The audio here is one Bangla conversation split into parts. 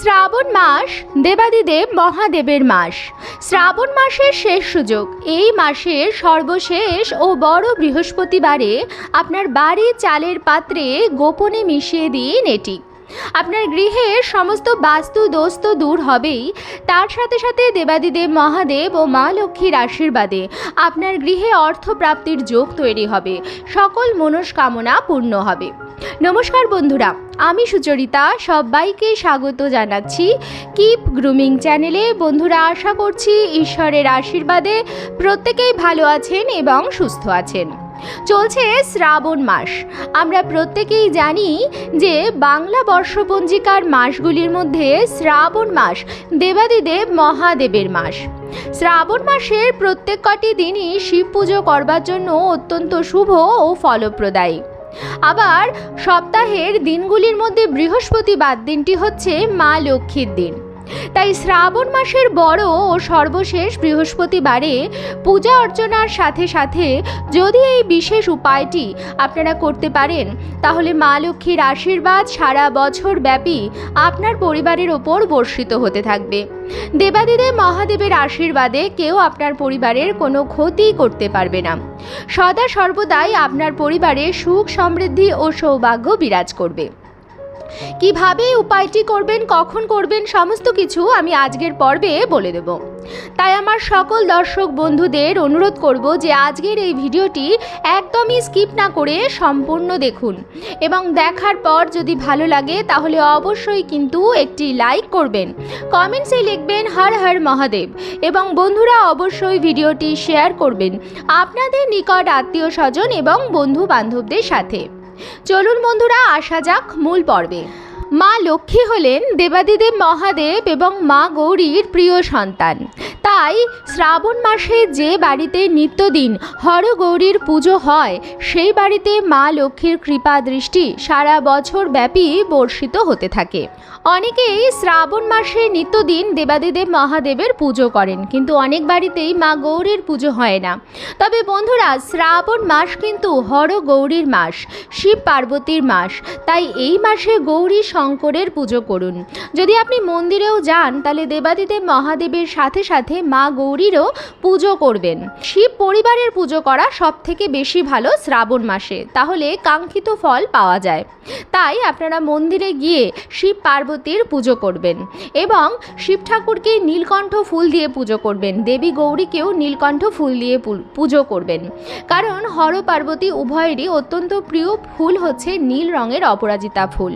শ্রাবণ মাস দেবাদিদেব মহাদেবের মাস। শ্রাবণ মাসের শেষ সুযোগ। এই মাসের সর্বশেষ ও বড় বৃহস্পতিবারে আপনার বাড়ি চালের পাত্রে গোপনে মিশিয়ে দিন এটি। আপনার গৃহের সমস্ত বাস্তু দোষ তো দূর হবেই। তার সাথে সাথে দেবাদিদেব মহাদেব ও মা লক্ষ্মীর আশীর্বাদে আপনার গৃহে অর্থপ্রাপ্তির যোগ তৈরি হবে। সকল মনস্কামনা পূর্ণ হবে। নমস্কার বন্ধুরা, আমি সুচরিতা, সবাইকে স্বাগত জানাচ্ছি কিপ গ্রুমিং চ্যানেলে বন্ধুরা, আশা করছি ঈশ্বরের আশীর্বাদে প্রত্যেকেই ভালো আছেন এবং সুস্থ আছেন। চলছে শ্রাবণ মাস। আমরা প্রত্যেকেই জানি যে বাংলা বর্ষপঞ্জিকার মাসগুলির মধ্যে শ্রাবণ মাস দেবাদিদেব মহাদেবের মাস। শ্রাবণ মাসের প্রত্যেক কটি দিনই শিব পুজো করবার জন্য অত্যন্ত শুভ ও ফলপ্রদায়ী। আবার সপ্তাহের দিনগুলির মধ্যে বৃহস্পতিবার দিনটি হচ্ছে মা লক্ষ্মীর দিন। তাই শ্রাবণ মাসের বড় ও সর্বশেষ বৃহস্পতিবারে পূজা অর্চনার সাথে সাথে যদি এই বিশেষ উপায়টি আপনারা করতে পারেন, তাহলে মা লক্ষ্মীর আশীর্বাদ সারা বছর ব্যাপী আপনার পরিবারের ওপর বর্ষিত হতে থাকবে। দেবাদিদেব মহাদেবের আশীর্বাদে কেউ আপনার পরিবারের কোনো ক্ষতি করতে পারবে না। সদা সর্বদাই আপনার পরিবারে সুখ সমৃদ্ধি ও সৌভাগ্য বিরাজ করবে। কীভাবে উপায়টি করবেন, কখন করবেন, সমস্ত কিছু আমি আজকের পর্বে বলে দেব। তাই আমার সকল দর্শক বন্ধুদের অনুরোধ করব যে আজকের এই ভিডিওটি একদমই স্কিপ না করে সম্পূর্ণ দেখুন এবং দেখার পর যদি ভালো লাগে তাহলে অবশ্যই কিন্তু একটি লাইক করবেন, কমেন্টসে লিখবেন হর হর মহাদেব এবং বন্ধুরা অবশ্যই ভিডিওটি শেয়ার করবেন আপনাদের নিকট আত্মীয় স্বজন এবং বন্ধু বান্ধবদের সাথে। চলুন বন্ধুরা, আসা যাক মূল পর্বে। মা লক্ষ্মী হলেন দেবাদিদেব মহাদেব এবং মা গৌরীর প্রিয় সন্তান। তাই শ্রাবণ মাসে যে বাড়িতে নিত্যদিন হরগৌরীর পুজো হয়, সেই বাড়িতে মা লক্ষ্মীর কৃপা দৃষ্টি সারা বছর ব্যাপী বর্ষিত হতে থাকে। অনেকেই শ্রাবণ মাসে নিত্যদিন দেবাদিদেব মহাদেবের পুজো করেন, কিন্তু অনেক বাড়িতেই মা গৌরীর পুজো হয় না। তবে বন্ধুরা, শ্রাবণ মাস কিন্তু হর গৌরীর মাস, শিব পার্বতীর মাস, তাই এই মাসে গৌরী শঙ্করের পুজো করুন। যদি আপনি মন্দিরেও যান, তাহলে দেবাদিদেব মহাদেবের সাথে সাথে মা গৌরীরও পুজো করবেন। শিব পরিবারের পুজো করা সব থেকে বেশি ভালো শ্রাবণ মাসে, তাহলে কাঙ্ক্ষিত ফল পাওয়া যায়। তাই আপনারা মন্দিরে গিয়ে শিব পার্বতীর পুজো করবেন। এবং শিব ঠাকুরকে নীলকণ্ঠ ফুল দিয়ে পুজো করবেন। দেবী গৌরীকেও নীলকণ্ঠ ফুল দিয়ে পুজো করবেন। কারণ হর পার্বতী উভয়েরই অত্যন্ত প্রিয় ফুল হচ্ছে নীল রঙের অপরাজিতা ফুল।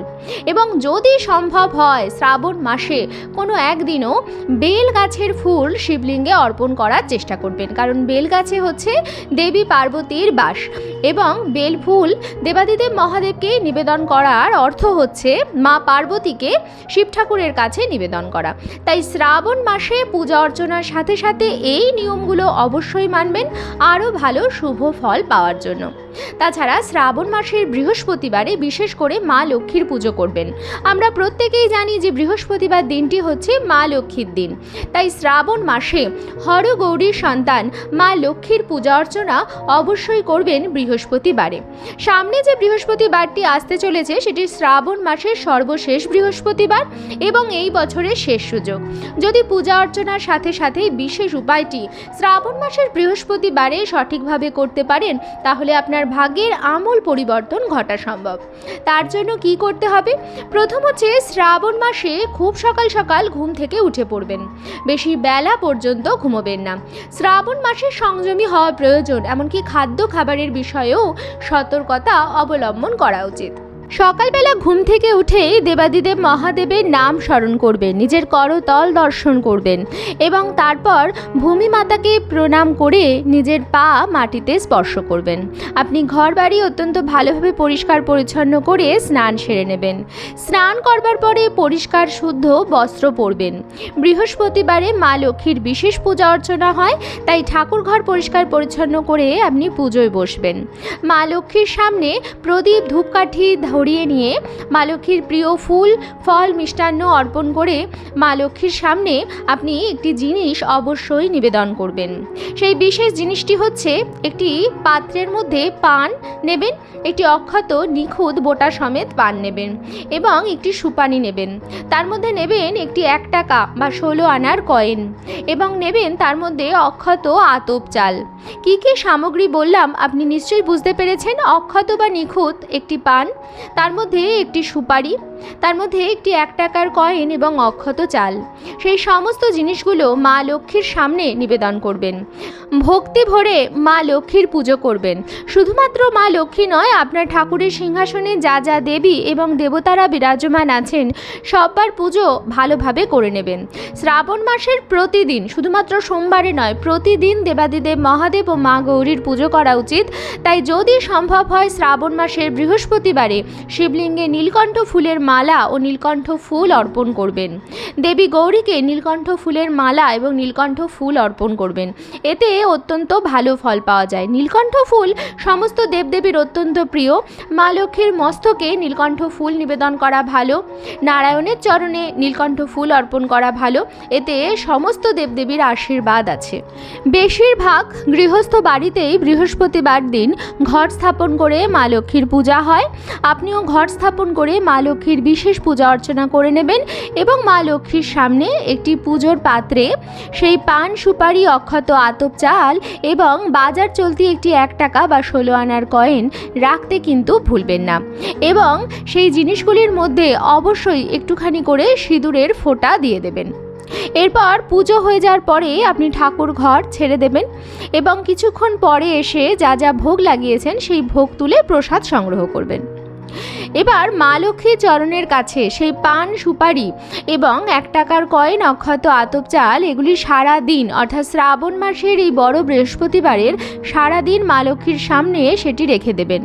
এবং যদি সম্ভব হয় শ্রাবণ মাসে কোনো একদিনও বেল গাছের ফুল শিবলিঙ্গে অর্পণ করার চেষ্টা করবেন। কারণ বেল গাছে হচ্ছে দেবী পার্বতীর বাস। এবং বেল ফুল দেবাদিদেব মহাদেবকে নিবেদন করার অর্থ হচ্ছে মা পার্বতীকে শিব ঠাকুরের কাছে নিবেদন করা। তাই শ্রাবণ মাসে পূজা অর্চনার সাথে সাথে এই নিয়মগুলো অবশ্যই মানবেন। আরও ভালো শুভ ফল পাওয়ার জন্য। তাছাড়া শ্রাবণ মাসের বৃহস্পতিবারে বিশেষ করে মা লক্ষ্মীর পুজো করবেন। আমরা প্রত্যেকেই জানি যে বৃহস্পতিবার দিনটি হচ্ছে মা লক্ষ্মীর দিন। তাই শ্রাবণ মাসে হর গৌরীর সন্তান মা লক্ষ্মীর পূজা অর্চনা অবশ্যই করবেন বৃহস্পতিবারে। সামনে যে বৃহস্পতিবারটি আসতে চলেছে, সেটি শ্রাবণ মাসের সর্বশেষ বৃহস্পতিবার এবং এই বছরের শেষ সুযোগ। যদি পূজা অর্চনার সাথে সাথে বিশেষ উপায়টি শ্রাবণ মাসের বৃহস্পতিবারে সঠিকভাবে করতে পারেন, তাহলে আপনার ভাগ্যের আমূল পরিবর্তন ঘটা সম্ভব। তার জন্য কি করতে হবে? প্রথম হচ্ছে শ্রাবণ মাসে খুব সকাল সকাল ঘুম থেকে উঠে পড়বেন। বেশি বেলা পর্যন্ত ঘুমোবেন না। শ্রাবণ মাসে সংযমী হওয়া প্রয়োজন, এমনকি খাদ্য খাবারের বিষয়েও সতর্কতা অবলম্বন করা উচিত। সকালবেলা ঘুম থেকে উঠেই দেবাদিদেব মহাদেবের নাম স্মরণ করবেন, নিজের করতল দর্শন করবেন এবং তারপর ভূমি মাতাকে প্রণাম করে নিজের পা মাটিতে স্পর্শ করবেন। আপনি ঘর বাড়ি অত্যন্ত ভালোভাবে পরিষ্কার পরিচ্ছন্ন করে স্নান সেরে নেবেন। স্নান করবার পরে পরিষ্কার, শুদ্ধ বস্ত্র পরবেন। বৃহস্পতিবারে মা লক্ষ্মীর বিশেষ পূজা অর্চনা হয়, তাই ঠাকুর ঘর পরিষ্কার পরিচ্ছন্ন করে আপনি পুজোয় বসবেন। মা লক্ষ্মীর সামনে প্রদীপ, ধূপকাঠি ধরিয়ে নিয়ে মা লক্ষ্মীর প্রিয় ফুল, ফল, মিষ্টান্ন অর্পণ করে মা লক্ষ্মীর সামনে আপনি একটি জিনিস অবশ্যই নিবেদন করবেন। সেই বিশেষ জিনিসটি হচ্ছে একটি পাত্রের মধ্যে পান নেবেন, একটি অক্ষত নিখুঁত বোটা সমেত পান নেবেন এবং একটি সুপানি নেবেন। তার মধ্যে নেবেন একটি এক টাকা বা ষোলো আনার কয়েন এবং নেবেন তার মধ্যে অক্ষত আতপ চাল। কি কি সামগ্রী বললাম আপনি নিশ্চয়ই বুঝতে পেরেছেন? অক্ষত বা নিখুঁত একটি পান তার মধ্যে একটি সুপারি, তার মধ্যে একটি এক টাকার কয়েন এবং অক্ষত চাল। সেই সমস্ত জিনিসগুলো মা লক্ষ্মীর সামনে নিবেদন করবেন। ভক্তি ভরে মা লক্ষ্মীর পুজো করবেন। শুধুমাত্র মা লক্ষ্মী নয়, আপনার ঠাকুরের সিংহাসনে যা যা দেবী এবং দেবতারা বিরাজমান আছেন, সব্বার পুজো ভালোভাবে করে নেবেন। শ্রাবণ মাসের প্রতিদিন, শুধুমাত্র সোমবারে নয়, প্রতিদিন দেবাদিদেব মহাদেব ও মা গৌরীর পুজো করা উচিত। তাই যদি সম্ভব হয়, শ্রাবণ মাসের বৃহস্পতিবারে শিবলিঙ্গে নীলকণ্ঠ ফুলের মালা ও নীলকণ্ঠ ফুল অর্পণ করবেন। দেবী গৌরীকে নীলকণ্ঠ ফুলের মালা এবং নীলকণ্ঠ ফুল অর্পণ করবেন। এতে অত্যন্ত ভালো ফল পাওয়া যায়। নীলকণ্ঠ ফুল সমস্ত দেবদেবীর অত্যন্ত প্রিয়। মা লক্ষ্মীর মস্তকে নীলকণ্ঠ ফুল নিবেদন করা ভালো। নারায়ণের চরণে নীলকণ্ঠ ফুল অর্পণ করা ভালো। এতে সমস্ত দেবদেবীর আশীর্বাদ আছে। বেশিরভাগ গৃহস্থ বাড়িতেই বৃহস্পতিবার দিন ঘর স্থাপন করে মা লক্ষ্মীর পূজা হয়। আপনিও ঘর স্থাপন করে মা লক্ষ্মীর বিশেষ পূজা অর্চনা করে নেবেন এবং মা লক্ষ্মীর সামনে একটি পুজোর পাত্রে সেই পান, সুপারি, অক্ষত, আতপ চাল এবং বাজার চলতি একটি এক টাকা বা ষোলো আনার কয়েন রাখতে কিন্তু ভুলবেন না। এবং সেই জিনিসগুলির মধ্যে অবশ্যই একটুখানি করে সিঁদুরের ফোঁটা দিয়ে দেবেন। এরপর পুজো হয়ে যাওয়ার পরে আপনি ঠাকুর ঘর ছেড়ে দেবেন এবং কিছুক্ষণ পরে এসে যা যা ভোগ লাগিয়েছেন সেই ভোগ তুলে প্রসাদ সংগ্রহ করবেন। এবার মা লক্ষ্মীর চরণের কাছে সেই পান সুপারি এবং এক টাকার কয়েন, অক্ষত আতপ চাল, এগুলি সারা দিন অর্থাৎ শ্রাবণ মাসের এই বড় বৃহস্পতিবারের সারা দিন মা লক্ষ্মীর সামনে সেটি রেখে দেবেন।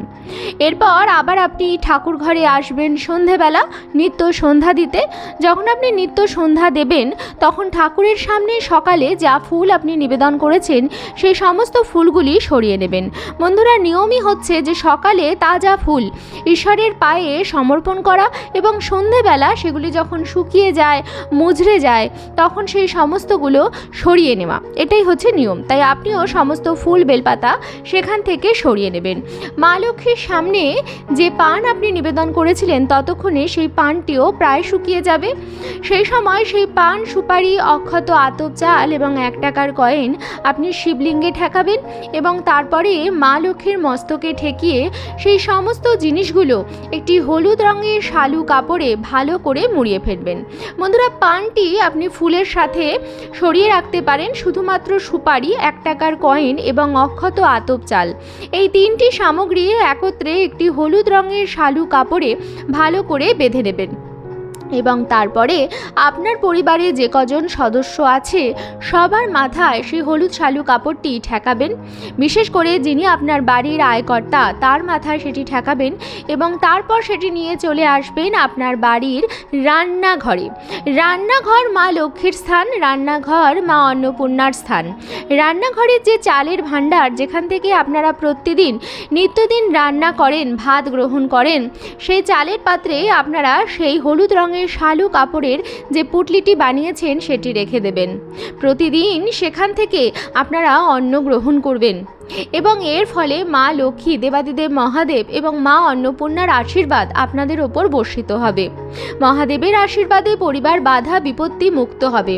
এরপর আবার আপনি ঠাকুর ঘরে আসবেন সন্ধেবেলা, নিত্য সন্ধ্যা দিতে। যখন আপনি নিত্য সন্ধ্যা দেবেন, তখন ঠাকুরের সামনে সকালে যা ফুল আপনি নিবেদন করেছেন, সেই সমস্ত ফুলগুলি সরিয়ে নেবেন। বন্ধুরা, নিয়মই হচ্ছে যে সকালে তাজা ফুল, ঈশ্বরের পায়ে সমর্পণ করা এবং সন্ধেবেলা সেগুলি যখন শুকিয়ে যায়, মুজড়ে যায়, তখন সেই সমস্তগুলো সরিয়ে নেওয়া। এটাই হচ্ছে নিয়ম। তাই আপনিও সমস্ত ফুল, বেলপাতা সেখান থেকে সরিয়ে নেবেন। মা লক্ষ্মীর সামনে যে পান আপনি নিবেদন করেছিলেন, ততক্ষণে সেই পানটিও প্রায় শুকিয়ে যাবে। সেই সময় সেই পান সুপারি, অক্ষত, আতপ চাল এবং এক টাকার কয়েন আপনি শিবলিঙ্গে ঠেকাবেন এবং তারপরে মা লক্ষ্মীর মস্তকে ঠেকিয়ে সেই সমস্ত জিনিসগুলো একটি হলুদ রঙের শালু কাপড়ে ভালো করে মুড়িয়ে ফেলবেন। বন্ধুরা, পানটি আপনি ফুলের সাথে সরিয়ে রাখতে পারেন শুধুমাত্র সুপারি, এক টাকার কয়েন এবং অক্ষত আতপ চাল। এই তিনটি সামগ্রী একত্রে একটি হলুদ রঙের শালু কাপড়ে ভালো করে বেঁধে নেবেন। এবং তারপরে আপনার পরিবারে যে কজন সদস্য আছে, সবার মাথায় সেই হলুদ শালু কাপড়টি ঠেকাবেন। বিশেষ করে যিনি আপনার বাড়ির আয়কর্তা, তার মাথায় সেটি ঠেকাবেন এবং তারপর সেটি নিয়ে চলে আসবেন আপনার বাড়ির রান্নাঘরে। রান্নাঘর মা লক্ষ্মীর স্থান, রান্নাঘর মা অন্নপূর্ণার স্থান। রান্নাঘরের যে চালের ভাণ্ডার, যেখান থেকে আপনারা প্রতিদিন নিত্যদিন রান্না করেন, ভাত গ্রহণ করেন, সেই চালের পাত্রে আপনারা সেই হলুদ রঙের শালু কাপড়ের যে পুটলিটি বানিয়েছেন সেটি রেখে দেবেন। প্রতিদিন সেখান থেকে আপনারা অন্ন গ্রহণ করবেন। এবং এর ফলে মা লক্ষ্মী, দেবাদিদেব, মহাদেব এবং মা অন্নপূর্ণার আশীর্বাদ আপনাদের ওপর বর্ষিত হবে। মহাদেবের আশীর্বাদে পরিবার বাধা বিপত্তি মুক্ত হবে।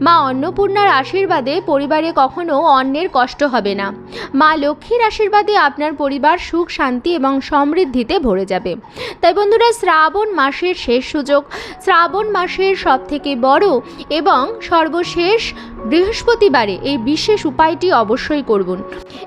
মা অন্নপূর্ণার আশীর্বাদে পরিবারে কখনো অন্যের কষ্ট হবে না। মা লক্ষ্মীর আশীর্বাদে আপনার পরিবার সুখ, শান্তি এবং সমৃদ্ধিতে ভরে যাবে। তাই বন্ধুরা, শ্রাবণ মাসের শেষ সুযোগ, শ্রাবণ মাসের সব থেকে বড় এবং সর্বশেষ বৃহস্পতিবারে এই বিশেষ উপায়টি অবশ্যই করুন।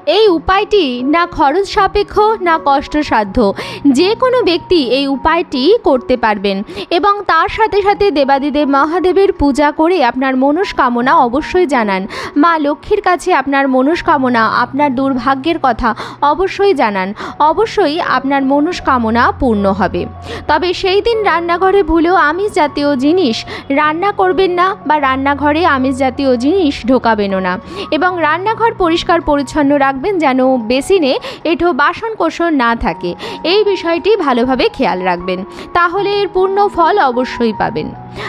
এই উপায়টি না খরচ সাপেক্ষ, না কষ্টসাধ্য। যে কোনো ব্যক্তি এই উপায়টি করতে পারবেন এবং তার সাথে সাথে দেবাদিদেব মহাদেবের পূজা করে আপনার মনস্কামনা অবশ্যই জানান। মা লক্ষ্মীর কাছে আপনার মনস্কামনা, আপনার দুর্ভাগ্যের কথা অবশ্যই জানান। অবশ্যই আপনার মনস্কামনা পূর্ণ হবে। তবে সেই দিন রান্নাঘরে ভুলেও আমিষ জাতীয় জিনিস রান্না করবেন না বা রান্নাঘরে আমিষ জাতীয় জিনিস জিনিস ঢোকাবেনও না। এবং রান্নাঘর পরিষ্কার পরিচ্ছন্ন রাখবেন যেন বেসিনে এঠো বাসন কোষণ না থাকে। এই বিষয়টি ভালোভাবে খেয়াল রাখবেন। তাহলে এর পূর্ণ ফল অবশ্যই পাবেন।